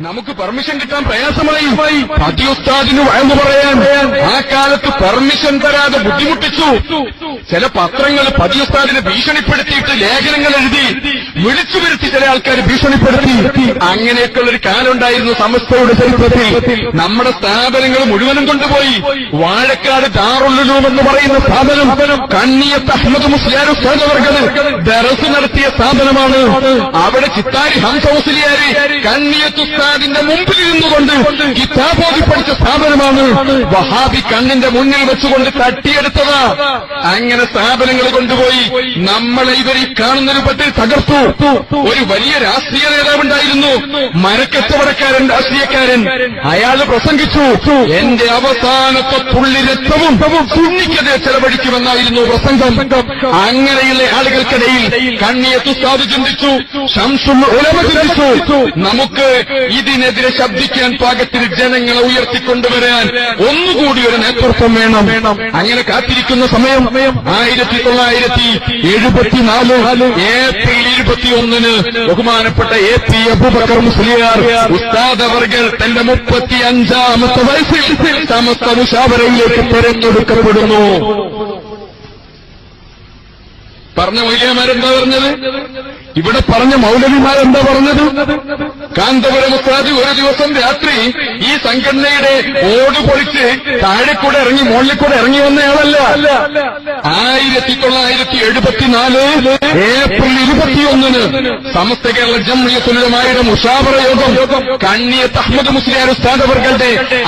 നമുക്ക് പെർമിഷൻ കിട്ടാൻ പ്രയാസമായി. പതി ഉസ്താദിന് വഴന്നു പറയാൻ. ആ കാലത്ത് പെർമിഷൻ തരാതെ ബുദ്ധിമുട്ടിച്ചു. ചില പത്രങ്ങൾ പതി ഉസ്താദിനെ ഭീഷണിപ്പെടുത്തിയിട്ട് ലേഖനങ്ങൾ എഴുതി വിളിച്ചു വരുത്തി ചില ആൾക്കാർ ഭീഷണിപ്പെടുത്തി. അങ്ങനെയൊക്കെയുള്ള ഒരു കാലം ഉണ്ടായിരുന്നു സമസ്തയുടെ ചരിത്രത്തിൽ നമ്മുടെ സ്ഥാപനങ്ങൾ മുഴുവനും കൊണ്ടുപോയി. വാഴക്കാട് ദാറുള്ളുലൂം എന്ന് പറയുന്ന സ്ഥാപനം കണ്ണിയത്ത് അഹമ്മദ് മുസ്ലിയാർ ഉസ്താദവർഗത് ദറസ് നടത്തിയ സ്ഥാപനമാണ്. അവിടെ ചിത്താരി ഹംസ മുസ്ലിയാരി കണ്ണിയത്ത് ഉസ്താദിന്റെ മുമ്പിൽ നിന്നുകൊണ്ട് കിതാബോധി പഠിച്ച സ്ഥാപനമാണ് വഹാബി കണ്ണിന്റെ മുന്നിൽ വെച്ചുകൊണ്ട് തട്ടിയെടുത്തത്. അങ്ങനെ സ്ഥാപനങ്ങൾ കൊണ്ടുപോയി നമ്മളെ ഇവർ ഈ കാണുന്ന രൂപത്തിൽ തകർത്തു. ഒരു വലിയ രാഷ്ട്രീയ നേതാവുണ്ടായിരുന്നു മരക്കച്ചവടക്കാരൻ രാഷ്ട്രീയക്കാരൻ. അയാൾ പ്രസംഗിച്ചു എന്റെ അവസാനത്തെ തുള്ളി രക്തവും സുന്നിക്കെതിരെ ചെലവഴിക്കുമെന്നായിരുന്നു പ്രസംഗം. അങ്ങനെയുള്ള ആളുകൾക്കിടയിൽ കണ്ണിയത്ത് തുസ്താദ് ചിന്തിച്ചു ശംസും ഉലമ ചിന്തിച്ചു നമുക്ക് ഇതിനെതിരെ ശബ്ദിക്കാൻ പാകത്തിൽ ജനങ്ങളെ ഉയർത്തിക്കൊണ്ടുവരാൻ ഒന്നുകൂടി ഒരു നേതൃത്വം വേണം. അങ്ങനെ കാത്തിരിക്കുന്ന സമയം ആയിരത്തി തൊള്ളായിരത്തി എഴുപത്തിനാല് ഏപ്രിൽ ഇരുപത്തിയൊന്നിന് ബഹുമാനപ്പെട്ട എ പി അബുബക്കർ മുസ്ലിയാർ ഉസ്താദ് അവർകൾ തന്റെ മുപ്പത്തി അഞ്ചാമത്തെ വയസ്സിൽ സമസ്ത മുഷാവരയിലേക്ക് തെരഞ്ഞെടുക്കപ്പെടുന്നു. പറഞ്ഞ മൗലിയമാരെന്താ പറഞ്ഞത്? ഇവിടെ പറഞ്ഞ മൗലവിമാരെന്താ പറഞ്ഞത്? കാന്തപുരം ഉസ്താദ് ഒരു ദിവസം രാത്രി ഈ സംഘടനയുടെ ഓട് പൊളിച്ച് താഴെക്കൂടെ ഇറങ്ങി മുകളിൽ കൂടെ ഇറങ്ങി വന്നയാളല്ല. ആയിരത്തി തൊള്ളായിരത്തി എഴുപത്തിനാല് ഏപ്രിൽ ഇരുപത്തിയൊന്നിന് സമസ്ത കേരള ജമ്മിയത്തുലമായുടെ മുഷാവറ യോഗം കണ്ണിയത്ത് അഹമ്മദ് മുസ്ലിയാർ ഉസ്താദ്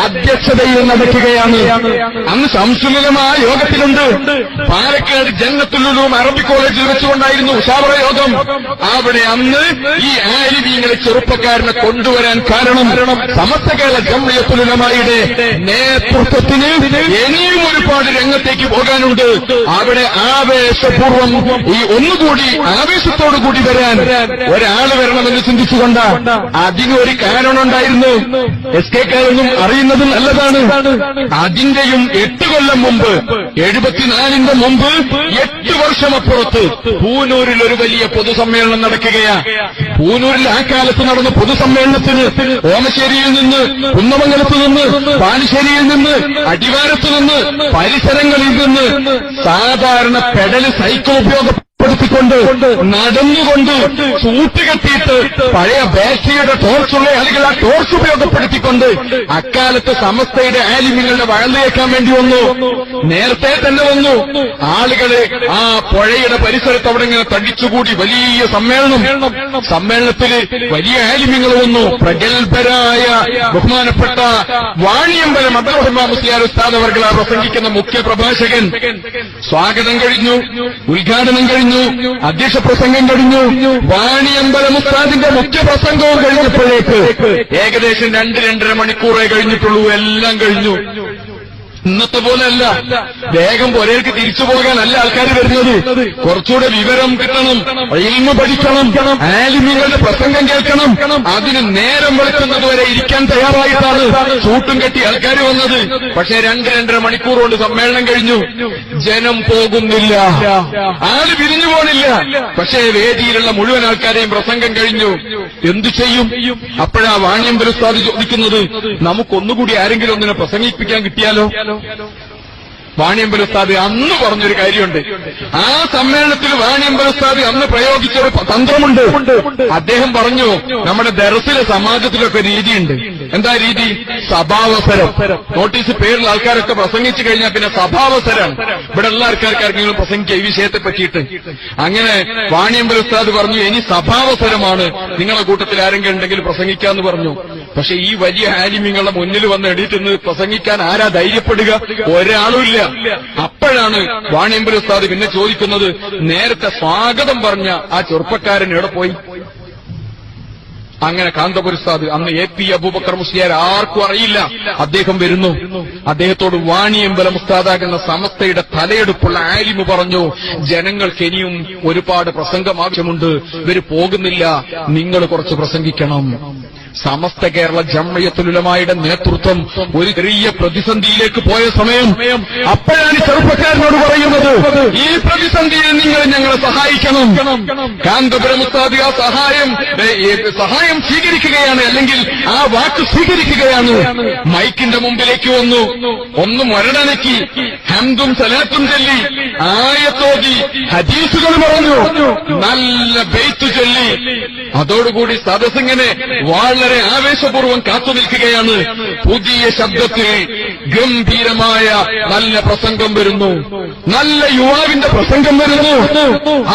അധ്യക്ഷതയിൽ നടക്കുകയാണ്. അന്ന് സംസുലമായ യോഗത്തിലുണ്ട്. പാലക്കാട് ജന്നത്തുലും അറബി കോളേജിൽ വെച്ചുകൊണ്ടായിരുന്നു ഉഷാവറ യോഗം അവിടെ അന്ന് ഈ ആരിവീങ്ങളെ ചെറുപ്പക്കാരനെ കൊണ്ടുവരാൻ കാരണം സമസ്ത കേരള ജമ്മിയത്തുലമായുടെ നേതൃത്വത്തിന് ഇനിയും ഒരുപാട് രംഗത്തേക്ക് പോകാനുണ്ട്. അവിടെ ആവേശപൂർവം ഈ ഒന്നുകൂടി ആവേശത്തോടു കൂടി വരാൻ ഒരാൾ വരണമെന്ന് ചിന്തിച്ചുകൊണ്ട് ഒരു കാരണമുണ്ടായിരുന്നു എസ് കെ കാരൊന്നും അറിയുന്നത് നല്ലതാണ്. അതിന്റെയും എട്ട് കൊല്ലം മുമ്പ് എഴുപത്തിനാലിന്റെ മുമ്പ് എട്ട് വർഷമപ്പുറത്ത് പൂനൂരിൽ ഒരു വലിയ പൊതുസമ്മേളനം നടക്കുകയാണ് പൂനൂരിൽ ആ കാലത്ത് നടന്ന പൊതുസമ്മേളനത്തിന് ഓമശ്ശേരിയിൽ നിന്ന് കുന്നമംഗലത്ത് നിന്ന് പാലിശ്ശേരിയിൽ നിന്ന് അടിവാരത്ത് നിന്ന് പരിസരങ്ങളിൽ നിന്ന് സാധാരണ പെഡൽ സൈക്കിൾ ഉപയോഗപ്പെടുത്തിക്കൊണ്ട് നടന്നുകൊണ്ട് ചൂട്ടുകെട്ടിയിട്ട് പഴയ ബാറ്ററിയുടെ ടോർച്ചുള്ള ആളുകൾ ആ ടോർച്ച് ഉപയോഗപ്പെടുത്തിക്കൊണ്ട് അക്കാലത്ത് സമസ്തയുടെ ആലിമ്യങ്ങളുടെ വഴലേക്കാൻ വേണ്ടി വന്നു. നേരത്തെ തന്നെ വന്നു. ആളുകൾ ആ പുഴയുടെ പരിസരത്ത് അവിടെ ഇങ്ങനെ തടിച്ചുകൂടി വലിയ സമ്മേളനം. സമ്മേളനത്തിൽ വലിയ ആലിമ്യങ്ങൾ വന്നു. പ്രഗത്ഭരായ ബഹുമാനപ്പെട്ട വാണിയമ്പലം അബ്ദുറഹ്മാൻ മുസ്ലിയാർ ഉസ്താദ് അവർ പ്രസംഗിക്കുന്ന മുഖ്യ പ്രഭാഷകൻ. സ്വാഗതം കഴിഞ്ഞു. ഉദ്ഘാടനം കഴിഞ്ഞു. അധ്യക്ഷ പ്രസംഗം കഴിഞ്ഞു. വാണിയമ്പലം ഉസ്താദിന്റെ മുഖ്യ പ്രസംഗവും കഴിഞ്ഞപ്പോഴേക്ക് ഏകദേശം രണ്ട് രണ്ടര മണിക്കൂറേ കഴിഞ്ഞിട്ടുള്ളൂ. എല്ലാം കഴിഞ്ഞു. ഇന്നത്തെ പോലെയല്ല വേഗം പുരേക്ക് തിരിച്ചു പോകാനല്ല ആൾക്കാർ വരുന്നത്. കുറച്ചുകൂടെ വിവരം കിട്ടണം ഇൽമ പഠിക്കണം ആലിമികളുടെ പ്രസംഗം കേൾക്കണം. അതിന് നേരം വെളുക്കുന്നത് വരെ ഇരിക്കാൻ തയ്യാറായിട്ടാണ് ചൂട്ടും കെട്ടി ആൾക്കാർ വന്നത്. പക്ഷേ രണ്ട് രണ്ടര മണിക്കൂർ കൊണ്ട് സമ്മേളനം കഴിഞ്ഞു. ജനം പോകുന്നില്ല. ആൾ പിരിഞ്ഞു പോണില്ല. പക്ഷേ വേദിയിലുള്ള മുഴുവൻ ആൾക്കാരെയും പ്രസംഗം കഴിഞ്ഞു. എന്തു ചെയ്യും? അപ്പോഴാ വാണിയം ഉസ്താദ് ചോദിക്കുന്നത് നമുക്കൊന്നുകൂടി ആരെങ്കിലും ഒന്നിനെ പ്രസംഗിപ്പിക്കാൻ കിട്ടിയാലോ? വാണിയമ്പല ഉസ്താദ് അന്ന് പറഞ്ഞൊരു കാര്യമുണ്ട്. ആ സമ്മേളനത്തിൽ വാണിയമ്പല ഉസ്താദ് അന്ന് പ്രയോഗിച്ചൊരു തന്ത്രമുണ്ട്. അദ്ദേഹം പറഞ്ഞു നമ്മുടെ ദർസിലെ സമാജത്തിലൊക്കെ രീതിയുണ്ട്. എന്താ രീതി? സഭാവസരം. നോട്ടീസ് പേരിൽ ആൾക്കാരൊക്കെ പ്രസംഗിച്ചു കഴിഞ്ഞാൽ പിന്നെ സഭാവസരം. ഇവിടെ എല്ലാ ആൾക്കാർക്ക് ആർക്കെങ്കിലും പ്രസംഗിക്കുക ഈ വിഷയത്തെ പറ്റിയിട്ട്. അങ്ങനെ വാണിയമ്പല ഉസ്താദ് പറഞ്ഞു ഇനി സഭാവസരമാണ്. നിങ്ങളെ കൂട്ടത്തിൽ ആരെങ്കിലും ഉണ്ടെങ്കിൽ പ്രസംഗിക്കാന്ന് പറഞ്ഞു. പക്ഷെ ഈ വലിയ ആലിമ്യങ്ങളുടെ മുന്നിൽ വന്ന് എണീറ്റ് പ്രസംഗിക്കാൻ ആരാ ധൈര്യപ്പെടുക? ഒരാളുമില്ല അപ്പോഴാണ് വാണിയമ്പല ഉസ്താദ് പിന്നെ ചോദിക്കുന്നത് നേരത്തെ സ്വാഗതം പറഞ്ഞ ആ ചെറുപ്പക്കാരൻ എവിടെ പോയി? അങ്ങനെ കാന്തപുരസ്താദ് അന്ന് എ പി അബൂബക്കർ മുസ്ലിയാർ ആർക്കും അറിയില്ല. അദ്ദേഹം വരുന്നു. അദ്ദേഹത്തോട് വാണിയമ്പലം ഉസ്താദാകുന്ന സമസ്തയുടെ തലയെടുപ്പുള്ള ആലിമു പറഞ്ഞു ജനങ്ങൾക്ക് ഇനിയും ഒരുപാട് പ്രസംഗം ആവശ്യമുണ്ട്. ഇവർ പോകുന്നില്ല. നിങ്ങൾ കുറച്ച് പ്രസംഗിക്കണം. സമസ്ത കേരള ജമ്മയത്തുലുലമായുടെ നേതൃത്വം ഒരു ചെറിയ പ്രതിസന്ധിയിലേക്ക് പോയ സമയം അപ്പോഴാണ് ചെറുപ്പക്കാരനോട് പറയുന്നത് ഈ പ്രതിസന്ധിയിൽ നിങ്ങൾ ഞങ്ങളെ സഹായിക്കണം. കാന്തപുരം ഉസ്താദ് ആ സഹായം സഹായം സ്വീകരിക്കുകയാണ് അല്ലെങ്കിൽ ആ വാക്ക് സ്വീകരിക്കുകയാണ്. മൈക്കിന്റെ മുമ്പിലേക്ക് വന്നു. ഒന്ന് മരണനക്കി ഹംദും സലാത്തും ചൊല്ലി ആയത്തോതി ഹദീസുകൾ പറഞ്ഞു. നല്ല ബെയ്ത്തു ചൊല്ലി. അതോടുകൂടി സദസ്സിങ്ങനെ വളരെ ആവേശപൂർവം കാത്തു നിൽക്കുകയാണ് പുതിയ ശബ്ദത്തിൽ ഗംഭീരമായ നല്ല പ്രസംഗം വരുന്നു. നല്ല യുവാവിന്റെ പ്രസംഗം വരുന്നു.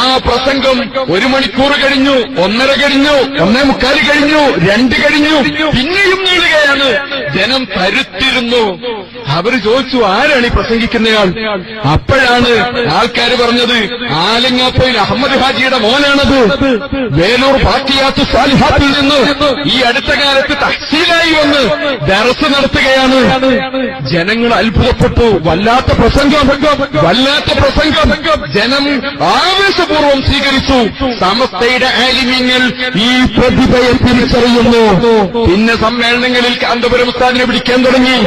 ആ പ്രസംഗം ഒരു മണിക്കൂർ കഴിഞ്ഞു ഒന്നര കഴിഞ്ഞു ഒന്നേ മുക്കാൽ കഴിഞ്ഞു രണ്ട് കഴിഞ്ഞു പിന്നെയും നീളുകയാണ്. ജനം തരുത്തിരുന്നു. അവർ ചോദിച്ചു ആരാണ് ഈ പ്രസംഗിക്കുന്നയാൾ? അപ്പോഴാണ് ആൾക്കാർ പറഞ്ഞത് ആലിങ്ങാപ്പയിൽ അഹമ്മദ് ഹാജിയുടെ മോനാണത്. വേലൂർ ബാക്കിയാത്ത് സാലിഹാത്തിൽ നിന്ന് ഈ അടുത്ത കാലത്ത് തഹസീലായി വന്ന് ദറസ് നടത്തുകയാണ്. ജനങ്ങൾ അത്ഭുതപ്പെട്ടു. വല്ലാത്ത പ്രസംഗം. വല്ലാത്ത പ്രസംഗം. ജനം ആവേശപൂർവം സ്വീകരിച്ചു. സമസ്തയുടെ ആലിമ്യങ്ങൾ ഈ പ്രതിഭയെ തിരിച്ചറിയുന്നു. പിന്നെ സമ്മേളനങ്ങളിൽ കാന്തപുരം ഉസ്താദിനെ വിളിക്കാൻ തുടങ്ങി.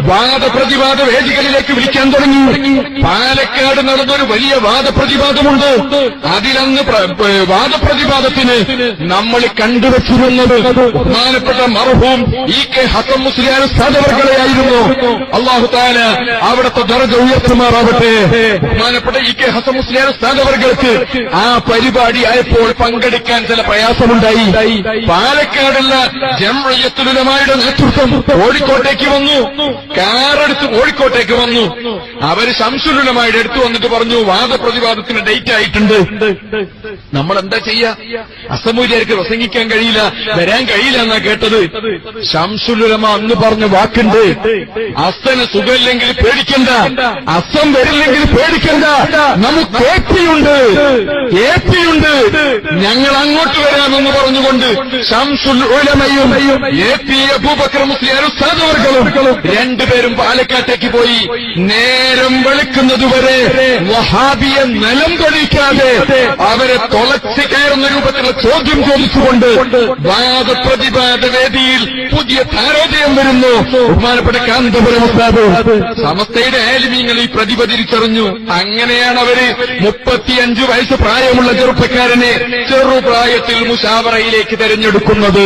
വാദപ്രതിവാദ വേദികളിലേക്ക് വിളിക്കാൻ തുടങ്ങി. പാലക്കാട് നടന്നൊരു വലിയ വാദപ്രതിവാദമുണ്ട്. അതിലന്ന് പ്ര- വാദപ്രതിവാദത്തിന് നമ്മൾ കണ്ടുവച്ചിരുന്നത് ബഹുമാനപ്പെട്ട മർഹൂം ഇ കെ ഹസം മുസ്ലിയാർ സ്ഥാനവർഗളെയായിരുന്നു അള്ളാഹു താല അവിടുത്തെ ദർജ ഉയർത്തുമാറാവട്ടെ. ബഹുമാനപ്പെട്ട ഇ കെ ഹസൻ മുസ്ലിയാർ സ്ഥാനവർഗൾക്ക് ആ പരിപാടി ആയപ്പോൾ പങ്കെടുക്കാൻ ചില പ്രയാസമുണ്ടായി. പാലക്കാടുള്ള ജംഴയത്തുലമായുടെ നേതൃത്വം കോഴിക്കോട്ടേക്ക് വന്നു. കാറെടുത്ത് കോഴിക്കോട്ടേക്ക് വന്നു. അവർ ശംസുലുലമായുടെ അടുത്ത് വന്നിട്ട് പറഞ്ഞു വാദപ്രതിവാദത്തിന് ഡേറ്റ് ആയിട്ടുണ്ട്. നമ്മൾ എന്താ ചെയ്യാ? അസമൂര്യർക്ക് പ്രസംഗിക്കാൻ കഴിയില്ല വരാൻ കഴിയില്ല എന്നാ കേട്ടത്. ശംസുലുലമ അന്ന് പറഞ്ഞ വാക്കുണ്ട്. അസന് സുഖമില്ലെങ്കിൽ പേടിക്കണ്ട. അസം വരില്ലെങ്കിൽ പേടിക്കണ്ട. നമുക്ക് എ പിയുണ്ട് എ പിയുണ്ട് ഞങ്ങൾ അങ്ങോട്ട് വരാമെന്ന് പറഞ്ഞുകൊണ്ട് ഷംസുൽ ഉലമയും എ പി അബൂബക്കർ രണ്ടുപേരും പാലക്കാട്ടേക്ക് പോയി നേരം വെളുക്കുന്നതുവരെ വഹാബിയെ നിലം തൊഴിക്കാതെ അവരെ തുളച്ച് കയറുന്ന രൂപത്തിലുള്ള ചോദ്യം ചോദിച്ചുകൊണ്ട് വാദപ്രതിവാദ വേദിയിൽ പുതിയ താരോദയം വരുന്നു. ബഹുമാനപ്പെട്ട ഉസ്താദ് സമസ്തയുടെ ആലിമീങ്ങൾ ഈ പ്രതിഭ തിരിച്ചറിഞ്ഞു അങ്ങനെയാണ് അവർ മുപ്പത്തിയഞ്ചു വയസ്സ് പ്രായമുള്ള ചെറുപ്പക്കാരനെ ചെറുപ്രായത്തിൽ മുഷാവറയിലേക്ക് തെരഞ്ഞെടുക്കുന്നത്.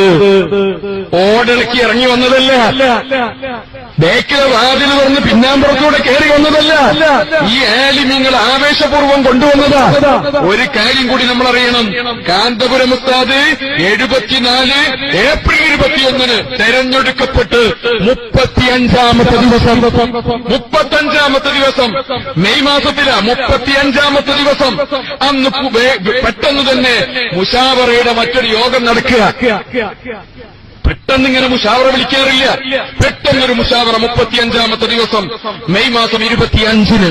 ഓടിളക്കി ഇറങ്ങി വന്നതല്ല. ബേക്കിലെ വാതിൽ തുറന്ന് പിന്നാമ്പുറത്തൂടെ കയറി വന്നതല്ല. ഈ ആലിമ്യങ്ങൾ ആവേശപൂർവം കൊണ്ടുവന്നതാ. ഒരു കാര്യം കൂടി നമ്മൾ അറിയണം. കാന്തപുരം ഉസ്താദ് എഴുപത്തിനാല് ഏപ്രിൽ ഇരുപത്തിയൊന്നിന് തെരഞ്ഞെടുക്കപ്പെട്ട് മുപ്പത്തിയഞ്ചാമത്തെ ദിവസം. മുപ്പത്തഞ്ചാമത്തെ ദിവസം. മെയ് മാസത്തിലാ മുപ്പത്തിയഞ്ചാമത്തെ ദിവസം. അന്ന് പെട്ടെന്ന് തന്നെ മുഷാവറയുടെ മറ്റൊരു യോഗം നടക്കുക. പെട്ടെന്ന് ഇങ്ങനെ മുഷാവറ വിളിക്കാറില്ല. പെട്ടെന്നൊരു മുഷാവറ മുപ്പത്തിയഞ്ചാമത്തെ ദിവസം മെയ് മാസം ഇരുപത്തിയഞ്ചിന്.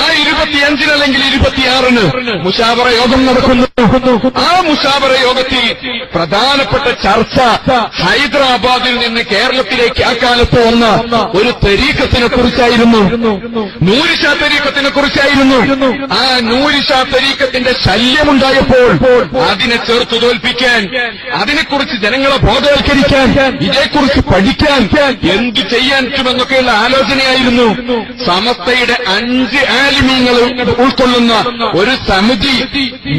ആ ഇരുപത്തിയഞ്ചിന് അല്ലെങ്കിൽ ഇരുപത്തിയാറിന് മുഷാവറ യോഗം നടക്കുന്നു. ആ മുഷാവറ യോഗത്തിൽ പ്രധാനപ്പെട്ട ചർച്ച ഹൈദരാബാദിൽ നിന്ന് കേരളത്തിലേക്ക് ആ കാലത്ത് വന്ന ഒരു തെരീക്കത്തിനെ കുറിച്ചായിരുന്നു. നൂരിഷ തെരീക്കത്തിനെ കുറിച്ചായിരുന്നു. ആ നൂരിഷ തെരീക്കത്തിന്റെ ശല്യമുണ്ടായപ്പോൾ അതിനെ ചെറുത്തു തോൽപ്പിക്കാൻ അതിനെക്കുറിച്ച് ജനങ്ങളെ ബോധവൽക്കരിക്കാൻ ഇതേക്കുറിച്ച് പഠിക്കാൻ എന്തു ചെയ്യാൻ പറ്റുമെന്നൊക്കെയുള്ള ആലോചനയായിരുന്നു. സമസ്തയുടെ അഞ്ച് ആലിമീങ്ങൾ ഉൾക്കൊള്ളുന്ന ഒരു സമിതി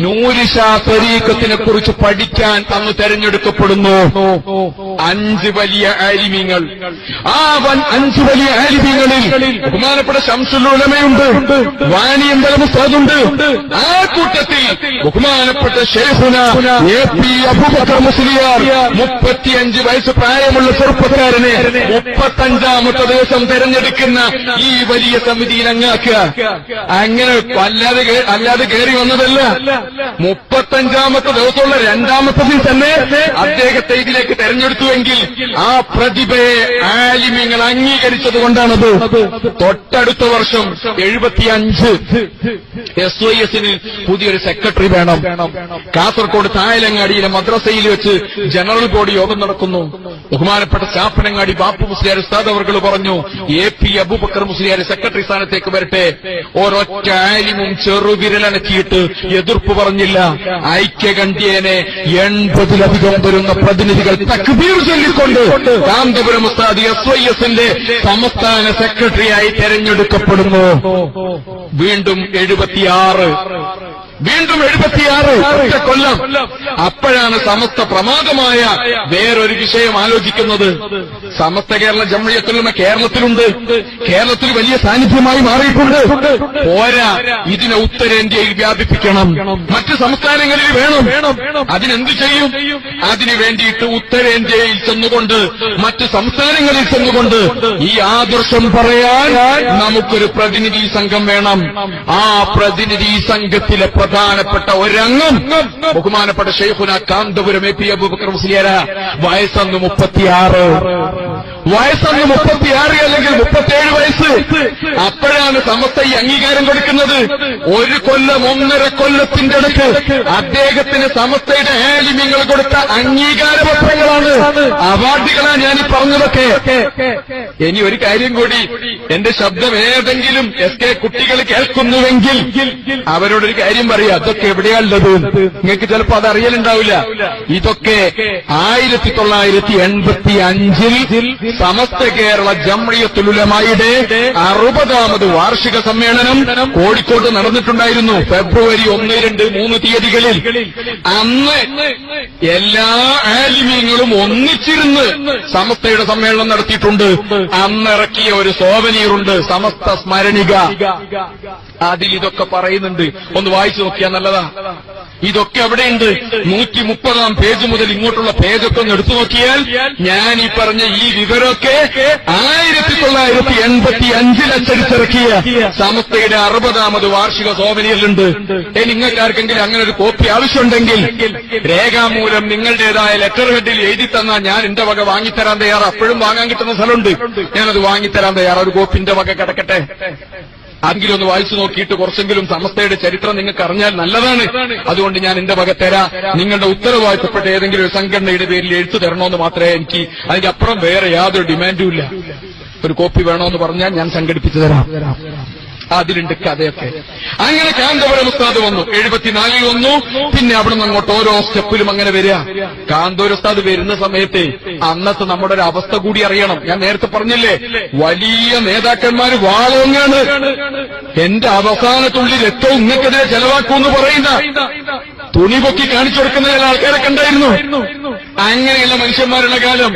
നൂരിഷാ തരീക്കത്തിനെ കുറിച്ച് പഠിക്കാൻ അന്ന് തെരഞ്ഞെടുക്കപ്പെടുന്നു. അഞ്ച് വലിയ ആലിമീങ്ങൾ. ആ അഞ്ച് വലിയ ആലിമീങ്ങളിൽ ബഹുമാനപ്പെട്ട ശംസുലുലമയുണ്ട് വാണിയമ്പലം ഉസ്താദുണ്ട് ആ കൂട്ടത്തിൽ ബഹുമാനപ്പെട്ട ഷെയ്ഖുന എ പി അബൂബക്കർ മുസ്ലിയാർ മുപ്പത്തിയഞ്ച് വയസ്സ് പ്രായമുള്ള ചെറുപ്പക്കാരനെ മുപ്പത്തഞ്ചാമത്തെ ദിവസം തെരഞ്ഞെടുക്കുന്ന ഈ വലിയ സമിതിയിൽ അങ്ങാക്കുക. അങ്ങനെ അല്ലാതെ അല്ലാതെ കയറി വന്നതല്ല. മുപ്പത്തഞ്ചാമത്തെ ദിവസമുള്ള രണ്ടാമത്തതിൽ തന്നെ അദ്ദേഹത്തെ ഇതിലേക്ക് തെരഞ്ഞെടുത്തുവെങ്കിൽ ആ പ്രതിഭയെ ആലിമ്യങ്ങൾ അംഗീകരിച്ചത് കൊണ്ടാണത്. തൊട്ടടുത്ത വർഷം എഴുപത്തിയഞ്ച് എസ് വൈ എസിന് പുതിയൊരു സെക്രട്ടറി വേണം. കാസർകോട് തായലങ്ങാടിയിലെ മദ്രസയിൽ വെച്ച് ജനറൽ ബോഡി യോഗം നടക്കുന്നു. ബഹുമാനപ്പെട്ട ചാപ്പനങ്ങാടി ബാപ്പു മുസ്ലിയാർ ഉസ്താദ് അവർ പറഞ്ഞു A P Abubakar Musliyar secretary സ്ഥാനത്തേക്ക് വരട്ടെ. ഓരൊറ്റ ആലിമും ചെറുവിരലനക്കിയിട്ട് എതിർപ്പ് പറഞ്ഞില്ല. ഐക്യകണ്ഠ്യേനെ എൺപതിലധികം വരുന്ന പ്രതിനിധികൾ തക്ബീർ ചൊല്ലിക്കൊണ്ട് കാന്തപുരം ഉസ്താദ് എസ് വൈ എസിന്റെ സംസ്ഥാന സെക്രട്ടറിയായി തെരഞ്ഞെടുക്കപ്പെടുന്നു. വീണ്ടും എഴുപത്തിയാറ് വീണ്ടും എഴുപത്തിയാറ്. കൊല്ലം. അപ്പോഴാണ് സമസ്ത പ്രമാദമായ വേറൊരു വിഷയം ആലോചിക്കുന്നത്. സമസ്ത കേരള ജമ്മയത്തുലമ കേരളത്തിലുണ്ട്. കേരളത്തിൽ വലിയ സാന്നിധ്യമായി മാറിയിട്ടുണ്ട്. പോരാ ഇതിനെ ഉത്തരേന്ത്യയിൽ വ്യാപിപ്പിക്കണം. മറ്റ് സംസ്ഥാനങ്ങളിൽ വേണം. അതിനെന്ത് ചെയ്യും? അതിനു വേണ്ടിയിട്ട് ഉത്തരേന്ത്യയിൽ ചെന്നുകൊണ്ട് മറ്റ് സംസ്ഥാനങ്ങളിൽ ചെന്നുകൊണ്ട് ഈ ആദർശം പറയാൻ നമുക്കൊരു പ്രതിനിധി സംഘം വേണം. ആ പ്രതിനിധി സംഘത്തിലെ പ്രധാനപ്പെട്ട ഒരംഗം. ബഹുമാനപ്പെട്ട ഷെയ്ഖുന കാന്തപുരം എ പി അബൂബക്കർ മുസ്ലിയാര വയസ്സന്ന് മുപ്പത്തിയാറ്. വയസ്സന്ന് മുപ്പത്തിയാറ് അല്ലെങ്കിൽ മുപ്പത്തിയേഴ് വയസ്സ്. അപ്പോഴാണ് സമസ്ത ഈ അംഗീകാരം കൊടുക്കുന്നത്. ഒരു കൊല്ലം ഒന്നര കൊല്ലത്തിന്റെ അടുത്ത് അദ്ദേഹത്തിന് സമസ്തയുടെ ആലിമ്യങ്ങൾ കൊടുത്ത അംഗീകാര പത്രങ്ങളാണ് അവാർഡുകളാണ് ഞാൻ ഈ പറഞ്ഞതൊക്കെ. ഇനി ഒരു കാര്യം കൂടി. എന്റെ ശബ്ദം ഏതെങ്കിലും എസ് കെ കുട്ടികൾ കേൾക്കുന്നുവെങ്കിൽ അവരോടൊരു കാര്യം പറയാം. അതൊക്കെ എവിടെയാണുള്ളത്? നിങ്ങൾക്ക് ചിലപ്പോ അത് ഇതൊക്കെ ആയിരത്തി തൊള്ളായിരത്തി എൺപത്തി അഞ്ചിൽ സമസ്ത കേരള ജമ്മിയത്തുലുലമായുടെ അറുപതാമത് വാർഷിക സമ്മേളനം കോഴിക്കോട്ട് നടന്നിട്ടുണ്ടായിരുന്നു. ഫെബ്രുവരി ഒന്ന് രണ്ട് മൂന്ന് തീയതികളിൽ. അന്ന് എല്ലാ ആലിമ്യങ്ങളും ഒന്നിച്ചിരുന്ന് സമസ്തയുടെ സമ്മേളനം നടത്തിയിട്ടുണ്ട്. അന്നിറക്കിയ ഒരു സോവനീറുണ്ട് സമസ്ത സ്മരണിക. അതിൽ ഇതൊക്കെ പറയുന്നുണ്ട്. ഒന്ന് വായിച്ചു നോക്കിയാൽ നല്ലതാ. ഇതൊക്കെ അവിടെയുണ്ട്. നൂറ്റി മുപ്പതാം പേജ് മുതൽ ഇങ്ങോട്ടുള്ള പേജൊക്കെ ഒന്ന് എടുത്തു നോക്കിയാൽ ഞാൻ ഈ പറഞ്ഞ ഈ വിവരമൊക്കെ ആയിരത്തി തൊള്ളായിരത്തി എൺപത്തി അഞ്ചിൽ അച്ചടിച്ചിറക്കിയ സമസ്തയുടെ അറുപതാമത് വാർഷിക സോമനിയലുണ്ട് നിങ്ങൾക്കാർക്കെങ്കിലും അങ്ങനെ ഒരു കോപ്പി ആവശ്യമുണ്ടെങ്കിൽ രേഖാമൂലം നിങ്ങളുടേതായ ലെറ്റർ ഹെഡിൽ എഴുതി തന്നാൽ ഞാൻ എന്റെ വക വാങ്ങിത്തരാൻ തയ്യാറാ. അപ്പോഴും വാങ്ങാൻ കിട്ടുന്ന സ്ഥലമുണ്ട്. ഞാനത് വാങ്ങിത്തരാൻ തയ്യാറാ. ഒരു കോപ്പിന്റെ വക കിടക്കട്ടെ. ആരെങ്കിലും ഒന്ന് വായിച്ചു നോക്കിയിട്ട് കുറച്ചെങ്കിലും സമസ്തയുടെ ചരിത്രം നിങ്ങൾക്ക് അറിഞ്ഞാൽ നല്ലതാണ്. അതുകൊണ്ട് ഞാൻ എന്റെ വക തരാ. നിങ്ങളുടെ ഉത്തരവാദിത്തപ്പെട്ട ഏതെങ്കിലും ഒരു സംഘടനയുടെ പേരിൽ എഴുത്തു തരണമെന്ന് മാത്രമേ എനിക്ക് അതിന്റെ അപ്പുറം വേറെ യാതൊരു ഡിമാൻഡും ഇല്ല. ഒരു കോപ്പി വേണമെന്ന് പറഞ്ഞാൽ ഞാൻ സംഘടിപ്പിച്ചു തരാം. അതിലുണ്ട് കഥയൊക്കെ. അങ്ങനെ കാന്തപുരം ഉസ്താദ് വന്നു. എഴുപത്തിനാലിൽ വന്നു. പിന്നെ അവിടെ നിന്ന് അങ്ങോട്ട് ഓരോ സ്റ്റെപ്പിലും അങ്ങനെ വരിക. കാന്തപുരം ഉസ്താദ് വരുന്ന സമയത്ത് അന്നത്തെ നമ്മുടെ ഒരു അവസ്ഥ കൂടി അറിയണം. ഞാൻ നേരത്തെ പറഞ്ഞില്ലേ? വലിയ നേതാക്കന്മാര് വാളോങ്ങാണ്. എന്റെ അവസാനത്തുള്ളിൽ ഏറ്റവും ഇങ്ങക്കെതിരെ ചെലവാക്കൂന്ന് പറയുന്ന തുണി പൊക്കി കാണിച്ചു കൊടുക്കുന്ന ചില ആൾക്കാരൊക്കെ ഉണ്ടായിരുന്നു അങ്ങനെയുള്ള മനുഷ്യന്മാരുടെ കാലം.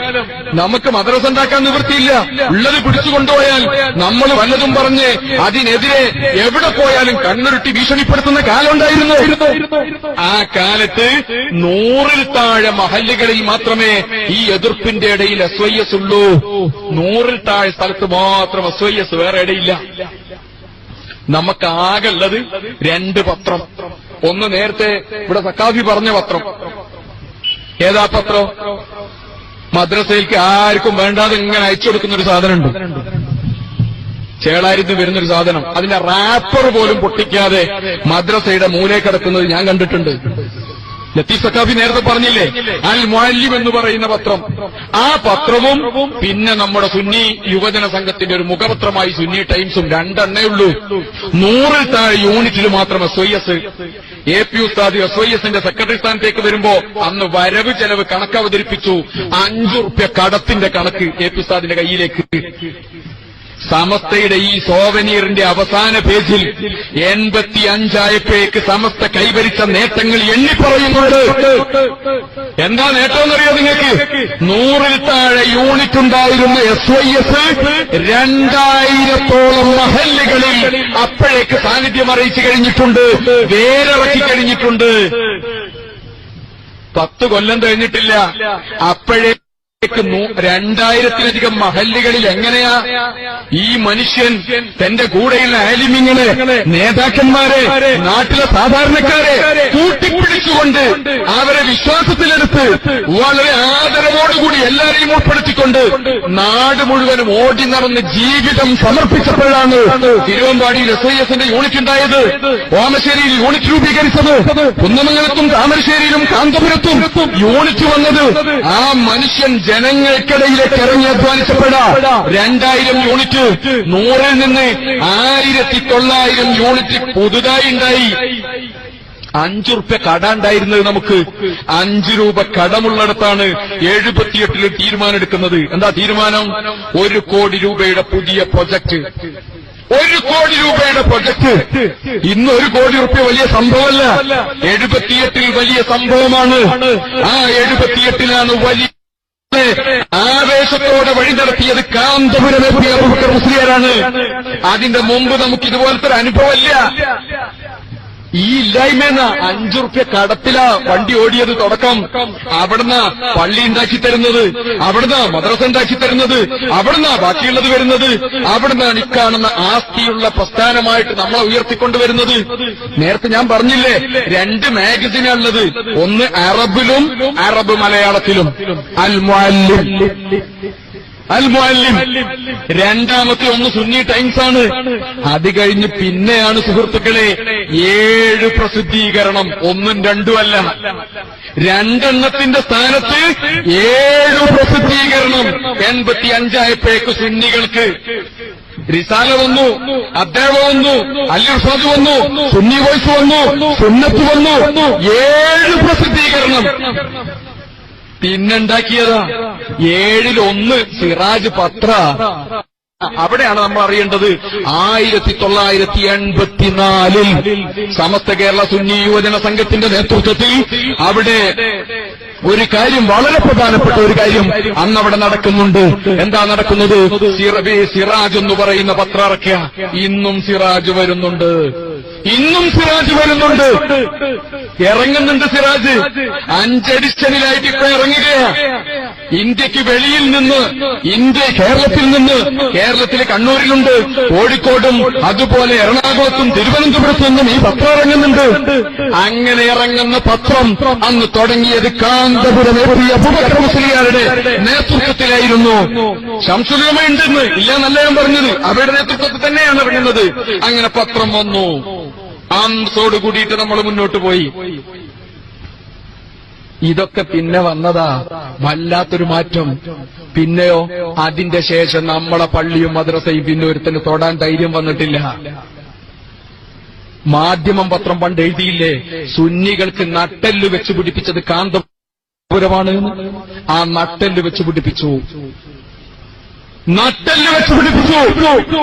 നമുക്ക് മദ്രസ ഉണ്ടാക്കാൻ നിവൃത്തിയില്ല. ഉള്ളത് പിടിച്ചു കൊണ്ടുപോയാൽ നമ്മൾ വല്ലതും പറഞ്ഞ് അതിനെതിരെ എവിടെ പോയാലും കണ്ണുരുട്ടി ഭീഷണിപ്പെടുത്തുന്ന കാലം ഉണ്ടായിരുന്നു. ആ കാലത്ത് നൂറിൽ താഴെ മഹല്ലുകളിൽ മാത്രമേ ഈ എതിർപ്പിന്റെ ഇടയിൽ എസ് ഉള്ളൂ. നൂറിൽ താഴെ സ്ഥലത്ത് മാത്രം എസ് എസ് വേറെ ഇടയില്ല. നമുക്കാകുള്ളത് രണ്ട് പത്രം. ഒന്ന് നേരത്തെ ഇവിടെ സക്കാഫി പറഞ്ഞ പത്രം. ഏതാ പത്രം? മദ്രസയിലേക്ക് ആർക്കും വേണ്ടാതെ ഇങ്ങനെ അയച്ചു കൊടുക്കുന്ന ഒരു സാധനമുണ്ട്. ചേളാരിന്ന് വരുന്നൊരു സാധനം. അതിന്റെ റാപ്പർ പോലും പൊട്ടിക്കാതെ മദ്രസയുടെ മൂലേ കിടക്കുന്നത് ഞാൻ കണ്ടിട്ടുണ്ട്. ലത്തീഫ് സക്കാഫി നേരത്തെ പറഞ്ഞില്ലേ? അൽ മുഅല്ലിം എന്ന് പറയുന്ന പത്രം. ആ പത്രവും പിന്നെ നമ്മുടെ സുന്നി യുവജന സംഘത്തിന്റെ ഒരു മുഖപത്രമായി സുന്നി ടൈംസും രണ്ടെണ്ണേ ഉള്ളൂ. നൂറിൽ താഴെ യൂണിറ്റിൽ മാത്രം S I S A P ഉസ്താദ് എസ് ഐ എസിന്റെ സെക്രട്ടറി സ്ഥാനത്തേക്ക് വരുമ്പോ അന്ന് വരവ് ചെലവ് കണക്ക് അവതരിപ്പിച്ചു അഞ്ചു റുപ്യ കടത്തിന്റെ കണക്ക് എ പി ഉസ്താദിന്റെ കയ്യിലേക്ക്. സമസ്തയുടെ ഈ സോവനീറിന്റെ അവസാന പേജിൽ എൺപത്തി അഞ്ചായപ്പോഴേക്ക് സമസ്ത കൈവരിച്ച നേട്ടങ്ങൾ എണ്ണിപ്പറയുന്നുണ്ട് എന്താ നേട്ടമെന്നറിയോ നിങ്ങൾക്ക്? നൂറിൽ താഴെ യൂണിറ്റ് ഉണ്ടായിരുന്ന എസ് വൈ എസ് രണ്ടായിരത്തോളം മഹല്ലുകളിൽ അപ്പോഴേക്ക് സാന്നിധ്യം അറിയിച്ചു കഴിഞ്ഞിട്ടുണ്ട്. വേരിറക്കി കഴിഞ്ഞിട്ടുണ്ട്. പത്ത് കൊല്ലം കഴിഞ്ഞിട്ടില്ല. അപ്പോഴേ രണ്ടായിരത്തിലധികം മഹല്ലുകളിൽ എങ്ങനെയാ ഈ മനുഷ്യൻ തന്റെ കൂടെയുള്ള ആലിമിങ്ങളെ നേതാക്കന്മാരെ നാട്ടിലെ സാധാരണക്കാരെ കൂട്ടിപ്പിടിച്ചുകൊണ്ട് അവരെ വിശ്വാസത്തിലെടുത്ത് വളരെ ആദരവോടുകൂടി എല്ലാവരെയും ഉൾപ്പെടുത്തിക്കൊണ്ട് നാട് മുഴുവനും ഓടി നടന്ന് ജീവിതം സമർപ്പിച്ചപ്പോഴാണ് തിരുവമ്പാടിയിൽ എസ് ഐ എസിന്റെ യൂണിറ്റ് ഉണ്ടായത്. ഓമശ്ശേരിയിൽ യൂണിറ്റ് രൂപീകരിച്ചത്. കുന്നമംഗലത്തും താമരശ്ശേരിയിലും കാന്തപുരത്തും യൂണിറ്റ് വന്നത് ആ മനുഷ്യൻ ജനങ്ങൾക്കിടയിലേക്ക് ഇറങ്ങി അധ്വാനിക്കപ്പെടാം രണ്ടായിരം യൂണിറ്റ് നൂറിൽ നിന്ന് ആയിരത്തി തൊള്ളായിരം യൂണിറ്റ് പുതുതായി ഉണ്ടായി. അഞ്ചു റുപ്യ കട ഉണ്ടായിരുന്നത് നമുക്ക് അഞ്ചു രൂപ കടമുള്ളിടത്താണ് എഴുപത്തിയെട്ടിൽ തീരുമാനം എടുക്കുന്നത് എന്താ തീരുമാനം? ഒരു കോടി രൂപയുടെ പുതിയ പ്രൊജക്ട് ഒരു കോടി രൂപയുടെ പ്രൊജക്ട് ഇന്ന് ഒരു കോടി റുപ്യ വലിയ സംഭവമല്ല. എഴുപത്തിയെട്ടിൽ വലിയ സംഭവമാണ്. ആ എഴുപത്തിയെട്ടിലാണ് വലിയ ആവേശത്തോടെ വഴി നടത്തിയത് കാന്തപുരം എത്തിയ മുസ്ലിയാരാണ്. അതിന്റെ മുമ്പ് നമുക്ക് ഇതുപോലത്തെ ഒരു അനുഭവമില്ല ഈ ഇല്ലായ്മേന്ന അഞ്ചു റുപ്യ കടത്തിലാ വണ്ടി ഓടിയത് തുടക്കം. അവിടുന്ന് പള്ളി ഉണ്ടാക്കി തരുന്നത് അവിടുന്ന് മദ്രസ ഉണ്ടാക്കി തരുന്നത് അവിടുന്ന് ബാക്കിയുള്ളത് വരുന്നത് അവിടുന്നാണ് ഇക്കാണുന്ന ആസ്തിയുള്ള പ്രസ്ഥാനമായിട്ട് നമ്മളെ ഉയർത്തിക്കൊണ്ടുവരുന്നത്. നേരത്തെ ഞാൻ പറഞ്ഞില്ലേ രണ്ട് മാഗസിനുള്ളത് ഒന്ന് അറബിലും അറബ് മലയാളത്തിലും. അൽ മുഅല്ലിം. അൽ മുഅല്ലിം രണ്ടാമത്തെ ഒന്ന് സുന്നി ടൈംസ് ആണ്. അത് കഴിഞ്ഞ് പിന്നെയാണ് സുഹൃത്തുക്കളെ ഏഴ് പ്രസിദ്ധീകരണം. ഒന്നും രണ്ടുമല്ല രണ്ടെണ്ണത്തിന്റെ സ്ഥാനത്ത് ഏഴ് പ്രസിദ്ധീകരണം. എൺപത്തി അഞ്ചായപ്പോഴേക്ക് സുന്നികൾക്ക്. റിസാല വന്നു അദ്ദേഹം വന്നു അല്ലിർസാദ് വന്നു സുന്നി വോയ്സ് വന്നു സുന്നത്ത് വന്നു. ഏഴ് പ്രസിദ്ധീകരണം. പിന്നുണ്ടാക്കിയതാ ഏഴിൽ ഒന്ന് സിറാജ് പത്ര. അവിടെയാണ് നമ്മൾ അറിയേണ്ടത്. ആയിരത്തി തൊള്ളായിരത്തി എൺപത്തിനാലിൽ സമസ്ത കേരള സുന്നി യുവജന സംഘത്തിന്റെ നേതൃത്വത്തിൽ അവിടെ ഒരു കാര്യം വളരെ പ്രധാനപ്പെട്ട ഒരു കാര്യം അന്ന് അവിടെ നടക്കുന്നുണ്ട്. എന്താ നടക്കുന്നത്? സിറാജ് എന്ന് പറയുന്ന പത്രറക്ക ഇന്നും സിറാജ് വരുന്നുണ്ട്. ഇന്നും സിറാജ് വരുന്നുണ്ട്. ഇറങ്ങുന്നുണ്ട് സിറാജ്. അഞ്ചടിച്ചനിലായിട്ട് ഇപ്പൊ ഇറങ്ങുകയാ. ഇന്ത്യയ്ക്ക് വെളിയിൽ നിന്ന് ഇന്ത്യ കേരളത്തിൽ നിന്ന് കേരളത്തിലെ കണ്ണൂരിലുണ്ട് കോഴിക്കോടും അതുപോലെ എറണാകുളത്തും തിരുവനന്തപുരത്തു നിന്നും ഈ പത്രം ഇറങ്ങുന്നുണ്ട്. അങ്ങനെ ഇറങ്ങുന്ന പത്രം അന്ന് തുടങ്ങിയത് കാന്തപുരം മുസ്ലിയാരുടെ നേതൃത്വത്തിലായിരുന്നു. ശംസുലമ ഉണ്ടെന്ന് ഇല്ല നല്ല ഞാൻ പറഞ്ഞത്. അവരുടെ നേതൃത്വത്തിൽ തന്നെയാണ് ഇറങ്ങുന്നത്. അങ്ങനെ പത്രം വന്നു. ആംസോട് കൂടിയിട്ട് നമ്മൾ മുന്നോട്ട് പോയി. ഇതൊക്കെ പിന്നെ വന്നതാ. വല്ലാത്തൊരു മാറ്റം. പിന്നെയോ അതിന്റെ ശേഷം നമ്മളെ പള്ളിയും മദ്രസയും പിന്നെ ഒരുത്തിന് തൊടാൻ ധൈര്യം വന്നിട്ടില്ല. മാധ്യമം പത്രം പണ്ട് എഴുതിയില്ലേ? സുന്നികൾക്ക് നട്ടെല്ല് വെച്ച് പിടിപ്പിച്ചത് കാന്തപുരമാണ് ആ നട്ടെല്ല് വെച്ച് പിടിപ്പിച്ചു. നട്ടെല്ല് വെച്ച് പിടിപ്പിച്ചു.